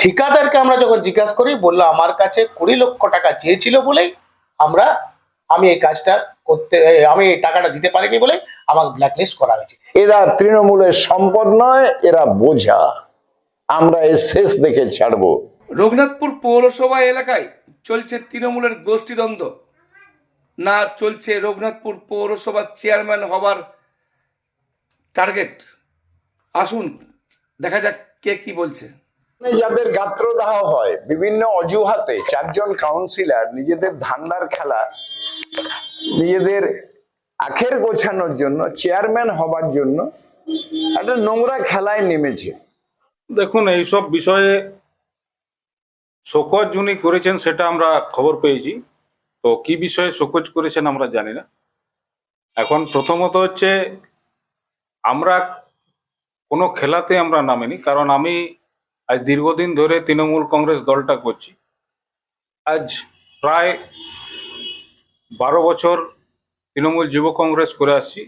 ঠিকাদারকে আমরা যখন জিজ্ঞাসা করি বলল আমার কাছে কুড়ি লক্ষ টাকা চেয়েছিল বলেই আমরা আমি এই কাজটা করতে আমি এই টাকাটা দিতে পারিনি বলে আমাকে ব্ল্যাকলিস্ট করা হয়েছে। এরা তৃণমূলের সম্পদ নয় এরা বোঝা। আমরা এর শেষ দেখে ছাড়বো। রঘুনাথপুর পৌরসভা এলাকায় চলছে তৃণমূলের গোষ্ঠীদ্বন্দ্ব। না চলছে রঘুনাথপুর পৌরসভার চেয়ারম্যান হবার টার্গেট আসুন দেখা যাক কে কি বলছে। যাদের গাত্রদাহ হয়, বিভিন্ন অজুহাতে চারজন কাউন্সিলর নিজেদের ধান্দার খেলা, নিজেদের আখের গোছানোর জন্য চেয়ারম্যান হবার জন্য একটা নোংরা খেলায় নেমেছে। দেখুন, এইসব বিষয়ে শোকজ যিনি করেছেন সেটা আমরা খবর পেয়েছি। তো কি বিষয়ে শোকজ করেছেন আমরা জানি না। এখন প্রথমত হচ্ছে, আমরা কোনো খেলাতে আমরা নামিনি, কারণ আমি আজ দীর্ঘদিন ধরে তৃণমূল কংগ্রেস দলটা করছি। আজ প্রায় বারো বছর তৃণমূল যুব কংগ্রেস করে আসছি।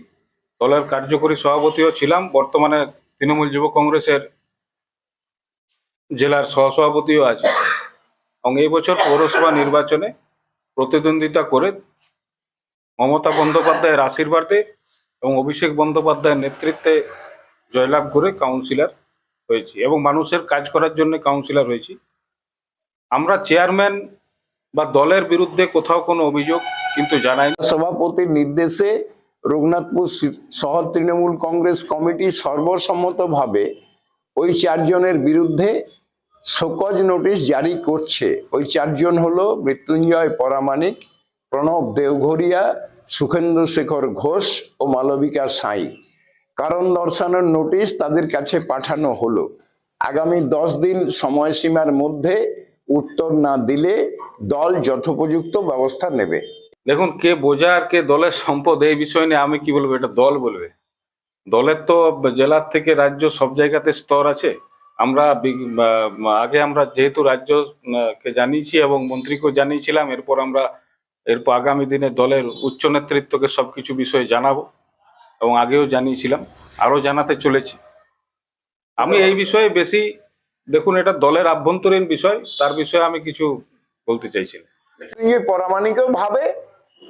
দলের কার্যকরী সভাপতিও ছিলাম, বর্তমানে তৃণমূল যুব কংগ্রেসের জেলার সহসভাপতিও আছে। এবং এই বছর পৌরসভা নির্বাচনে প্রতিদ্বন্দ্বিতা করে মমতা বন্দ্যোপাধ্যায়ের আশীর্বাদে এবং অভিষেক বন্দ্যোপাধ্যায়ের নেতৃত্বে জয়লাভ করে কাউন্সিলর হয়েছি এবং মানুষের কাজ করার জন্য কাউন্সিলর হয়েছি। আমরা চেয়ারম্যান বা দলের বিরুদ্ধে কোথাও কোনো অভিযোগ কিন্তু জানাই সভাপতির নির্দেশে রঘুনাথপুর শহর তৃণমূল কংগ্রেস কমিটি সর্বসম্মতভাবে ওই চারজনের বিরুদ্ধে শোকজ নোটিশ জারি করছে। ওই চারজন হলো মৃত্যুঞ্জয় পরামানিক প্রণব দেওঘরিয়া সুখেন্দ্র শেখর ঘোষ ও মালবিকা সাঁই। কারণ দর্শানোর নোটিশ তাদের কাছে পাঠানো হলো। আগামী দশ দিন সময়সীমার মধ্যে উত্তর না দিলে দল যথোপযুক্ত ব্যবস্থা নেবে। দেখুন, কে বোঝা আর কে দলের সম্পদ, এই বিষয় নিয়ে আমি কি বলব, এটা দল বলবে। দলের তো জেলার থেকে রাজ্য সব জায়গাতে স্তর আছে। আমরা আগে আমরা যেহেতু রাজ্য কে জানিয়েছি এবং মন্ত্রীকেও জানিয়েছিলাম, এরপর আমরা, এরপর আগামী দিনে দলের উচ্চ নেতৃত্বকে সবকিছু বিষয়ে জানাব। এবং আগেও জানিয়েছিলাম আরও জানাতে চলেছি। আমি এই বিষয়ে বেশি, দেখুন, এটা দলের আভ্যন্তরীণ বিষয়, তার বিষয়ে আমি কিছু বলতে চাইছি না ইয়ে ভাবে,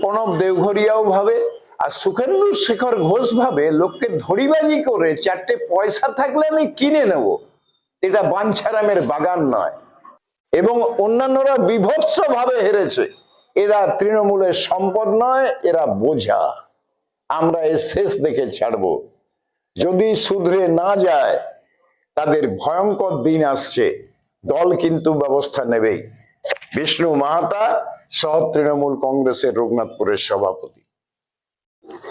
প্রণব দেওঘরিয়াও ভাবে, আর সুখেন্দু শেখর ঘোষ ভাবে, লোককে ধরিবাজি করে চারটে পয়সা থাকলে আমি কিনে নেব। এটা বাঞ্ছারামের বাগান নয়। এবং অন্যান্যরা বিভৎস ভাবে হেরেছে। এরা তৃণমূলের সম্পদ নয়, এরা বোঝা। আমরা এর শেষ দেখে ছাড়বো। যদি শুধরে না যায়, তাদের ভয়ঙ্কর দিন আসছে। দল কিন্তু ব্যবস্থা নেবেই। বিষ্ণু মাহাতা সহ তৃণমূল কংগ্রেসের রঘুনাথপুরের সভাপতি।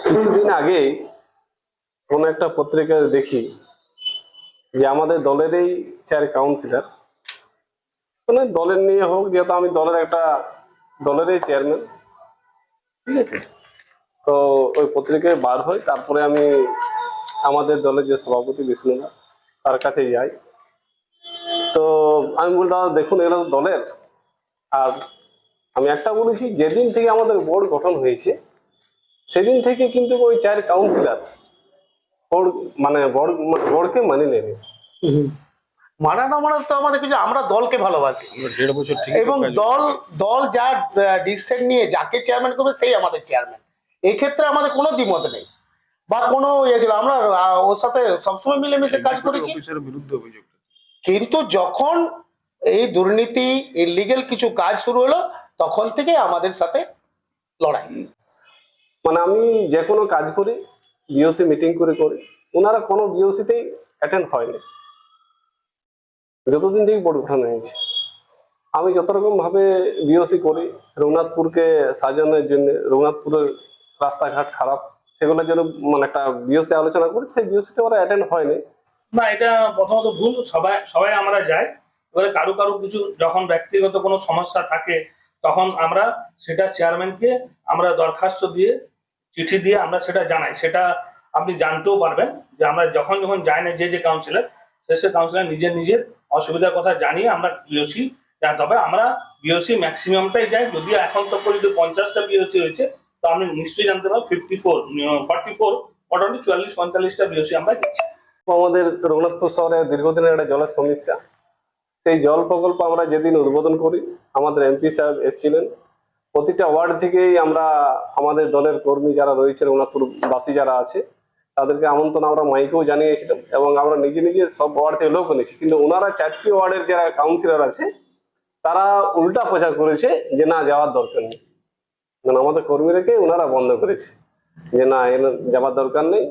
কিছুদিন আগে কোনো একটা পত্রিকায় দেখি যে আমাদের দলেরই চার কাউন্সিলর মানে দলের নিয়ে হোক, যেহেতু আমি দলের একটা দলেরই চেয়ারম্যান ঠিক আছে? তো ওই পত্রিকায় বার হয় তারপরে আমি আমাদের দলের যে সভাপতি বিষ্ণুদা তার কাছে যাই। তো আমি বললাম "দাদা, দেখুন এগুলো তো দলের। আর আমি একটা বলেছি যেদিন থেকে আমাদের বোর্ড গঠন হয়েছে সেদিন থেকে কিন্তু ওই চার কাউন্সিলর বোর্ড মানে বোর্ড বোর্ডকে মানে নেবে। মানা না মানা তো আমাদের কিছু আমরা দলকে ভালোবাসি। এবং দল দল যা ডিসিশন নিয়ে যাকে চেয়ারম্যান করবে সেই আমাদের চেয়ারম্যান এই ক্ষেত্রে আমাদের কোনো দ্বিমত নেই। বা কোনো ইয়ে ছিল আমরা আহ, ওর সাথে সবসময় মিলেমিশে কাজ করেছি। বিরুদ্ধে অভিযোগ কিন্তু যখন এই দুর্নীতি ইলিগেল কিছু কাজ শুরু হলো তখন থেকে আমাদের সাথে লড়াই। মানে আমি যে কোনো কাজ করি বিওসি মিটিং করে করি ওনারা কোনো বিওসিতেই অ্যাটেন্ড হয়নি। যতদিন থেকে বোর্ড গঠন হয়েছে। আমি যত রকম ভাবে বিওসি করি রঘুনাথপুরকে সাজানোর জন্য রঘুনাথপুরের রাস্তাঘাট খারাপ, সেগুলোর জন্য মানে একটা বিওসি আলোচনা করি, সেই বিওসিতে ওরা অ্যাটেন্ড হয়নি। না, এটা প্রথমত ভুল, সবাই সবাই আমরা যাই। এবারে কারও কারও কিছু যখন ব্যক্তিগত কোনো সমস্যা থাকে, তখন আমরা সেটা চেয়ারম্যানকে আমরা দরখাস্ত দিয়ে, চিঠি দিয়ে আমরা সেটা জানাই। সেটা আপনি জানতেও পারবেন যে আমরা যখন যখন যাই না, যে যে কাউন্সিলর সে সে কাউন্সিলর নিজের নিজের অসুবিধার কথা জানিয়ে আমরা বিওসি তবে আমরা বিওসি ম্যাক্সিমামটাই যাই। যদিও এখন তো পর্যন্ত পঞ্চাশটা বিওসি হয়েছে তো আপনি নিশ্চয়ই জানতে পারবেন ফিফটি ফোর ফর্টি ফোর মোটামুটি চুয়াল্লিশ, পঁয়তাল্লিশটা বিওসি আমরা দিচ্ছি আমাদের রঘুনাথপুর শহরে দীর্ঘদিনের একটা জলের সমস্যা। সেই জল প্রকল্প আমরা যেদিন উদ্বোধন করি, আমাদের এমপি সাহেব এসেছিলেন। প্রতিটা ওয়ার্ড থেকেই আমরা আমাদের দলের কর্মী যারা রয়েছে, রঘুনাথপুরবাসী যারা আছে, তাদেরকে আমন্ত্রণ আমরা মাইকেও জানিয়েছিলাম এবং আমরা নিজে নিজে সব ওয়ার্ড থেকে লোক এনেছি। কিন্তু ওনারা চারটি ওয়ার্ডের যারা কাউন্সিলর আছে, তারা উল্টা প্রচার করেছে যে না, যাওয়ার দরকার নেই। মানে আমাদের কর্মীরাকে ওনারা বন্ধ করেছে। যে না এর যাওয়ার দরকার নেই।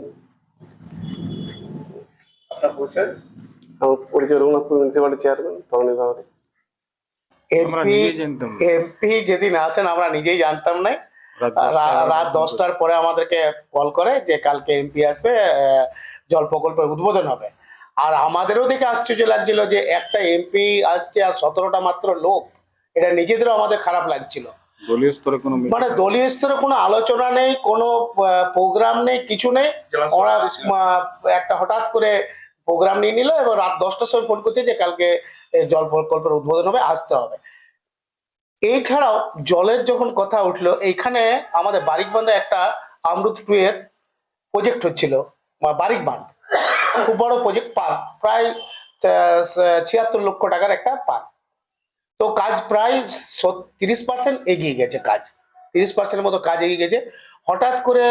আমার পরিচয় চেয়ারম্যান তরুণী বাবুরি এমপি যেদিন আসেন আমরা নিজেই জানতাম না রাত রাত দশটার পরে আমাদেরকে কল করে যে কালকে এমপি আসবে আহ, জল প্রকল্পের উদ্বোধন হবে। আর আমাদেরও দেখে আশ্চর্য লাগছিল যে একটা এমপি আসছে আর সতেরোটা মাত্র লোক। এটা নিজেদেরও আমাদের খারাপ লাগছিল। দলীয় স্তরে কোনো মানে দলীয় স্তরে কোনো আলোচনা নেই কোনো প্রোগ্রাম নেই কিছু নেই। ওরা একটা হঠাৎ করে প্রোগ্রাম নিয়ে নিল এবং রাত দশটার সময় ফোন করছে যে কালকে জল প্রকল্পের উদ্বোধন হবে আসতে হবে। এছাড়াও জলের যখন কথা উঠল এইখানে আমাদের বারিক বাঁধে একটা আমরুত টু এর প্রজেক্ট হচ্ছিল বারিক বাঁধ খুব বড় প্রজেক্ট পার্ক প্রায় ছিয়াত্তর লক্ষ টাকার একটা পার্ক। তো কাজ প্রায় তিরিশ পার্সেন্ট এগিয়ে গেছে কাজ। তিরিশ পার্সেন্টের মতো কাজ এগিয়ে গেছে। হঠাৎ করে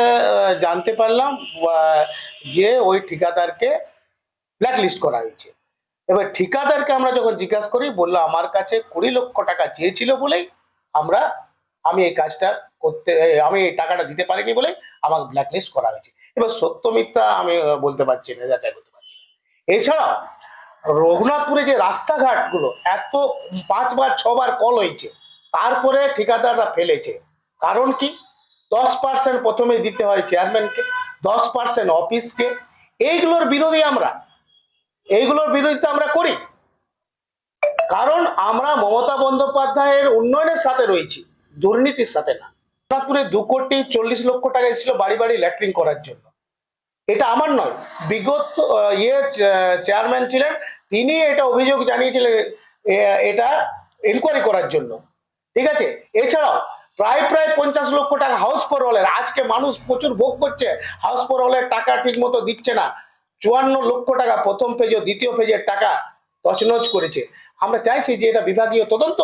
জানতে পারলাম যে ওই ঠিকাদারকে ব্ল্যাকলিস্ট করা হয়েছে। এবার ঠিকাদারকে আমরা যখন জিজ্ঞাসা করি, বলল, আমার কাছে কুড়ি লক্ষ টাকা চেয়েছিল বলেই আমরা, আমি এই কাজটা করতে আমি এই টাকাটা দিতে পারিনি বলে আমাকে ব্ল্যাকলিস্ট করা হয়েছে। এবার সত্য মিথ্যা আমি বলতে পারছি না, যাচাই করতে পারছি এছাড়াও রঘুনাথপুরে যে রাস্তাঘাটগুলো, এত পাঁচবার, ছবার কল হয়েছে, তারপরে ঠিকাদাররা ফেলেছে। কারণ কি? দশ পার্সেন্ট প্রথমে দিতে হয় চেয়ারম্যানকে দশ পার্সেন্ট অফিসকে এইগুলোর বিরোধী আমরা। এইগুলোর বিরোধিতা আমরা করি। কারণ আমরা মমতা বন্দ্যোপাধ্যায়ের উন্নয়নের সাথে রয়েছি, দুর্নীতির সাথে না। রঘুনাথপুরে দু কোটি চল্লিশ লক্ষ টাকা এসেছিল বাড়ি বাড়ি ল্যাট্রিন করার জন্য। এটা আমার নয়। বিগত ইয়ে চেয়ারম্যান ছিলেন, তিনি এটা অভিযোগ জানিয়েছিলেন এটা এনকোয়ারি করার জন্য। ঠিক আছে? এছাড়াও প্রায় প্রায় পঞ্চাশ লক্ষ টাকা হাউস ফর হলের আজকে মানুষ প্রচুর ভোগ করছে হাউস ফর হলের টাকা ঠিক মতো দিচ্ছে না। চুয়ান্ন লক্ষ টাকা প্রথম পেজ ও দ্বিতীয় পেজের টাকা তছনছ করেছে। আমরা চাইছি যে এটা বিভাগীয় তদন্ত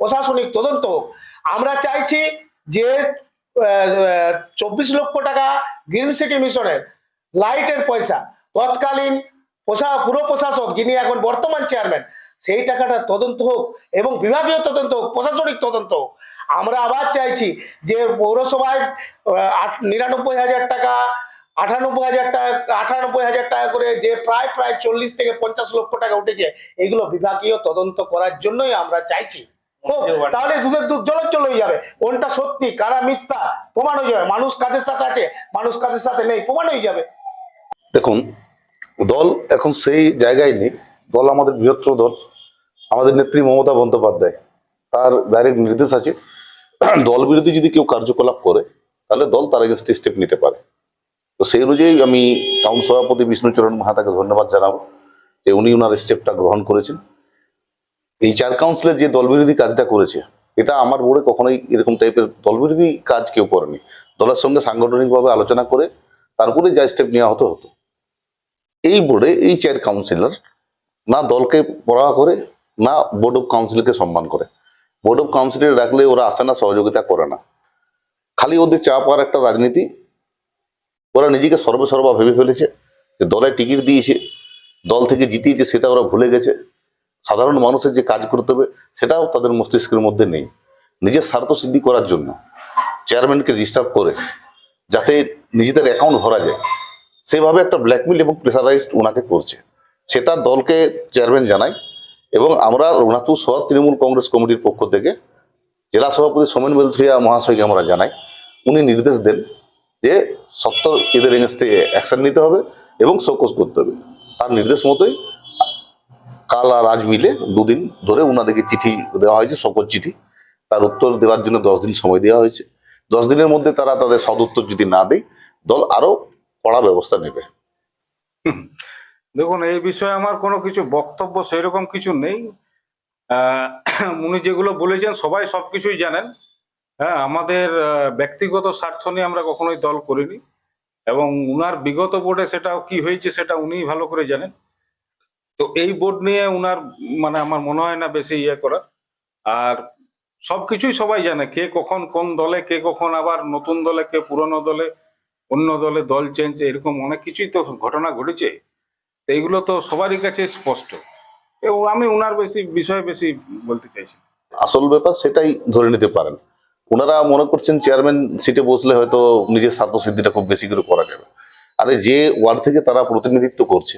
প্রশাসনিক তদন্ত আমরা চাইছি যে চব্বিশ লক্ষ টাকা গ্রিন সিটি মিশনের লাইটের পয়সা। তৎকালীন প্রশা পুরো প্রশাসক যিনি এখন বর্তমান চেয়ারম্যান, সেই টাকাটা তদন্ত হোক এবং বিভাগীয় তদন্ত হোক, প্রশাসনিক তদন্ত হোক, আমরা আবার চাইছি যে পৌরসভায় নিরানব্বই হাজার টাকা, আটানব্বই হাজার টাকা, আটানব্বই হাজার টাকা করে যে প্রায় প্রায় চল্লিশ থেকে পঞ্চাশ লক্ষ টাকা উঠেছে, এগুলো বিভাগীয় তদন্ত করার জন্যই আমরা চাইছি। তাহলে দুধের দুধ জলের হয়ে যাবে। কোনটা সত্যি, কারা মিথ্যা, প্রমাণ হয়ে যাবে। মানুষ কাদের সাথে আছে, মানুষ কাদের সাথে নেই, প্রমাণ হয়ে যাবে। দেখুন, দল এখন সেই জায়গায় নেই। দল আমাদের বৃহত্তর দল। আমাদের নেত্রী মমতা বন্দ্যোপাধ্যায়, তার ডাইরেক্ট নির্দেশ আছে। দল বিরোধী যদি কেউ কার্যকলাপ করে, তাহলে দল তার এগেনস্টে স্টেপ নিতে পারে। তো সেই অনুযায়ী আমি টাউন সভাপতি বিষ্ণুচরণ মাহাতাকে ধন্যবাদ জানাব যে উনি ওনার স্টেপটা গ্রহণ করেছেন। এই চার কাউন্সিলের যে দল বিরোধী কাজটা করেছে, এটা আমার বোর্ডে কখনোই এরকম টাইপের দল বিরোধী কাজ কেউ করেনি। দলের সঙ্গে সাংগঠনিকভাবে আলোচনা করে তারপরে যা স্টেপ নেওয়া হতো হতো। এই বোর্ডে এই চেয়ার কাউন্সিলর না দলকে পড়া করে, না বোর্ড অফ কাউন্সিলকে সম্মান করে। বোর্ড অফ কাউন্সিলর রাখলে ওরা আসে না, সহযোগিতা করে না। খালি ওদের চা পাওয়ার একটা রাজনীতি, ওরা নিজেকে সর্বসর্বা ভেবে ফেলেছে যে দলে টিকিট দিয়েছে, দল থেকে জিতিয়েছে, সেটা ওরা ভুলে গেছে। সাধারণ মানুষের যে কাজ করতে হবে, সেটাও তাদের মস্তিষ্কের মধ্যে নেই। নিজের স্বার্থ সিদ্ধি করার জন্য চেয়ারম্যানকে ডিস্টার্ব করে, যাতে নিজেদের অ্যাকাউন্ট ভরা যায়। সেভাবে একটা ব্ল্যাকমেল এবং প্রেসারাইজড ওনাকে করছে। সেটা দলকে চেয়ারম্যান জানাই এবং আমরা রঘুনাথপুর শহর তৃণমূল কংগ্রেস কমিটির পক্ষ থেকে জেলা সভাপতি সোমেন বেলথুরিয়া মহাশয়কে আমরা জানাই, উনি নির্দেশ দেন যে সত্তর এদের এগেনস্টে অ্যাকশন নিতে হবে এবং শোকস করতে হবে। তার নির্দেশ মতোই কাল আর আজ মিলে দুদিন ধরে ওনাদেরকে চিঠি দেওয়া হয়েছে, শোকজ চিঠি। তার উত্তর দেওয়ার জন্য দশ দিন সময় দেওয়া হয়েছে। দশ দিনের মধ্যে তারা তাদের সদুত্তর যদি না দেয়, দল আরও কড়া ব্যবস্থা নেবে। দেখুন, এই বিষয়ে আমার কোনো কিছু বক্তব্য সেরকম কিছু নেই। উনি যেগুলো বলেছেন সবাই সব কিছুই জানেন। হ্যাঁ আমাদের ব্যক্তিগত স্বার্থ নিয়ে আমরা কখনোই দল করিনি। এবং উনার বিগত বোর্ডে সেটাও কি হয়েছে সেটা উনিই ভালো করে জানেন। তো এই বোর্ড নিয়ে উনার মানে আমার মনে হয় না বেশি ইয়ে করা আর সবকিছুই সবাই জানে কে কখন কোন দলে, কে কখন আবার নতুন দলে, কে পুরনো দলে। অন্য দলে দল চেঞ্জ এরকম অনেক কিছুই তো ঘটনা ঘটেছে এইগুলো তো সবারই কাছে স্পষ্ট। এবং আমি উনার বেশি, বিষয়ে বেশি বলতে চাইছি। আসল ব্যাপার সেটাই ধরে নিতে পারেন। ওনারা মনে করছেন চেয়ারম্যান সিটে বসলে হয়তো নিজের স্বার্থ সিদ্ধিটা খুব বেশি করে করা যাবে। আরে যে ওয়ার্ড থেকে তারা প্রতিনিধিত্ব করছে,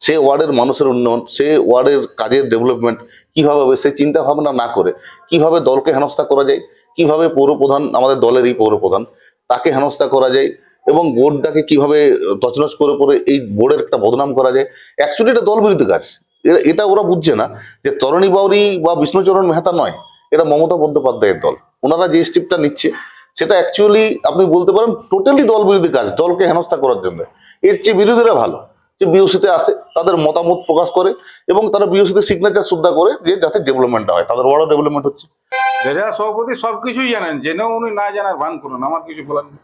সে ওয়ার্ডের মানুষের উন্নয়ন, সে ওয়ার্ডের কাজের ডেভেলপমেন্ট কীভাবে হবে সেই চিন্তা ভাবনা না করে কীভাবে দলকে হেনস্থা করা যায়, কীভাবে পৌর প্রধান আমাদের দলেরই পৌর প্রধান তাকে হেনস্থা করা যায় এবং বোর্ডটাকে কীভাবে তছনছ করে পরে এই বোর্ডের একটা বদনাম করা যায়। অ্যাকচুয়ালি এটা দল বিরোধী কাজ এটা ওরা বুঝছে না যে তরণী বাউরি বা বিষ্ণুচরণ মেহতা নয় এটা মমতা বন্দ্যোপাধ্যায়ের দল। ওনারা যে স্টেপটা নিচ্ছে, সেটা অ্যাকচুয়ালি আপনি বলতে পারেন টোটালি দল বিরোধী কাজ, দলকে হেনস্থা করার জন্য। এর চেয়ে বিরোধীরা ভালো, যে বিওসিতে আসে, তাদের মতামত প্রকাশ করে এবং তারা বিওসিতে সিগনেচার সুদ্ধা করে যে যাতে ডেভেলপমেন্টটা হয়, তাদের বড় ডেভেলপমেন্ট হচ্ছে। ভেজা সভাপতি সবকিছুই জানেন, জেনেও উনি না জানার ভান করুন, আমার কিছু বলার নেই।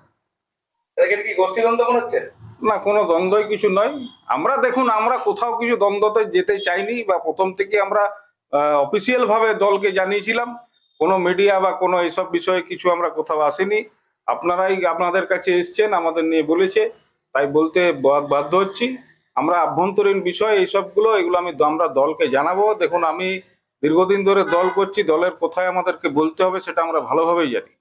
না, কোনো দ্বন্দ্বই কিছু নয়। আমরা দেখুন, আমরা কোথাও কিছু দ্বন্দ্বতে যেতে চাইনি বা প্রথম থেকে আমরা অফিসিয়াল ভাবে দলকে জানিয়েছিলাম। কোনো মিডিয়া বা কোনো এইসব বিষয়ে কিছু আমরা কোথাও আসিনি। আপনারাই আপনাদের কাছে এসছেন, আমাদের নিয়ে বলেছে। তাই বলতে বাধ্য হচ্ছি। আমরা আভ্যন্তরীণ বিষয় এইসবগুলো, এগুলো আমি আমরা দলকে জানাব। দেখুন, আমি দীর্ঘদিন ধরে দল করছি, দলের কোথায় আমাদেরকে বলতে হবে, সেটা আমরা ভালোভাবেই জানি।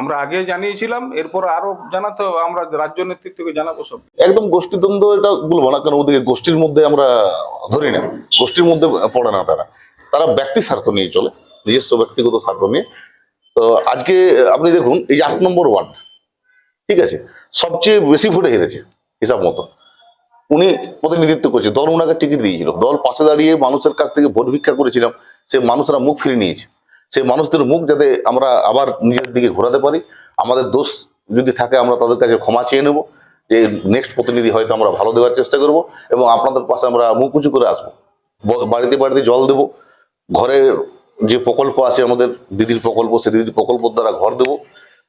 আমরা আগে জানিয়েছিলাম, এরপর আরও জানাতে হবে, আমরা রাজ্য নেতৃত্বকে জানাব সব। একদম গোষ্ঠীদ্বন্দ্ব এটা বলব না, কারণ ওদিকে গোষ্ঠীর মধ্যে আমরা ধরি না, গোষ্ঠীর মধ্যে পড়ে না তারা। তারা ব্যক্তি স্বার্থ নিয়ে চলে, নিজস্ব ব্যক্তিগত স্বার্থ নিয়ে। তো আজকে আপনি দেখুন, এই আট নম্বর ওয়ার্ড, ঠিক আছে, সবচেয়ে বেশি ভোটে হেরেছে, হিসাব মতো। উনি প্রতিনিধিত্ব করছে, দল ওনাকে টিকিট দিয়েছিল। দল পাশে দাঁড়িয়ে মানুষের কাছ থেকে ভোট ভিক্ষা করেছিলাম, সে মানুষরা মুখ ফিরে নিয়েছে। সে মানুষদের মুখ যাতে আমরা আবার নিজের দিকে ঘোরাতে পারি। আমাদের দোষ যদি থাকে আমরা তাদের কাছে ক্ষমা চেয়ে নেব। যে নেক্সট প্রতিনিধি হয়তো আমরা ভালো দেওয়ার চেষ্টা করব এবং আপনাদের পাশে আমরা মুখ উঁচু করে আসব। বাড়িতে বাড়িতে জল দেব। ঘরের যে প্রকল্প আছে আমাদের দিদির প্রকল্প সে দিদির প্রকল্পের দ্বারা ঘর দেব।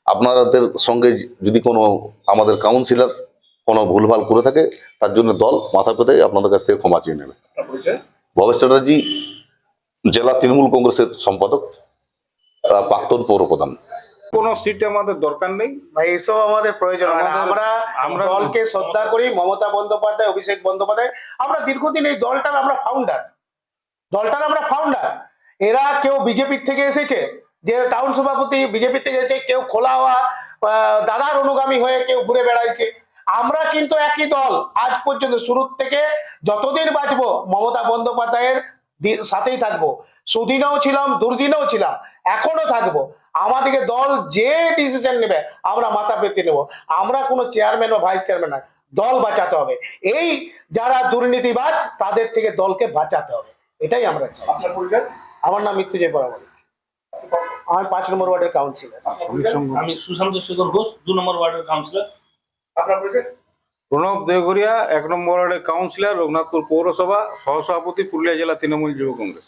আপনাদের সঙ্গে যদি কোনো আমাদের কাউন্সিলর কোনো ভুলভাল করে থাকে তার জন্য দল মাথা পেতে আপনাদের কাছ থেকে ক্ষমা চেয়ে নেবে। ভবেশ চ্যাটার্জি জেলা তৃণমূল কংগ্রেসের সম্পাদক। প্রাক্তন পৌর প্রধান কোনো সিট আমাদের দরকার নেই। ভাই এসব আমাদের প্রয়োজন আমরা আমরা দলকে শ্রদ্ধা করি মমতা বন্দ্যোপাধ্যায় অভিষেক বন্দ্যোপাধ্যায়। আমরা দীর্ঘদিন এই দলটার আমরা ফাউন্ডার দলটার আমরা ফাউন্ডার এরা কেউ বিজেপির থেকে এসেছে যে টাউন সভাপতি বিজেপি থেকে এসে কেউ খোলা হওয়া দাদার অনুগামী হয়ে কেউ ঘুরে বেড়াইছে। আমরা কিন্তু একই দল। আজ পর্যন্ত শুরুর থেকে যতদিন বাঁচবো মমতা বন্দ্যোপাধ্যায়ের সাথেই থাকব। সুদিনেও ছিলাম দুর্দিনেও ছিলাম এখনও থাকব। আমাদেরকে দল যে ডিসিশন নেবে আমরা মাথা পেতে নেব। আমরা কোনো চেয়ারম্যান বা ভাইস চেয়ারম্যান না দল বাঁচাতে হবে। এই যারা দুর্নীতিবাজ তাদের থেকে দলকে বাঁচাতে হবে। এটাই আমরা চাই। আমার নাম মৃত্যুজয় বরাবর। আমি পাঁচ নম্বর ওয়ার্ডের কাউন্সিলর আমি সুশান্ত শেখর ঘোষ দু নম্বর ওয়ার্ডের কাউন্সিলর আপনার প্রণব দেওঘরিয়া এক নম্বর ওয়ার্ডের কাউন্সিলর রঘুনাথপুর পৌরসভা সহসভাপতি পুরুলিয়া জেলা তৃণমূল যুব Congress.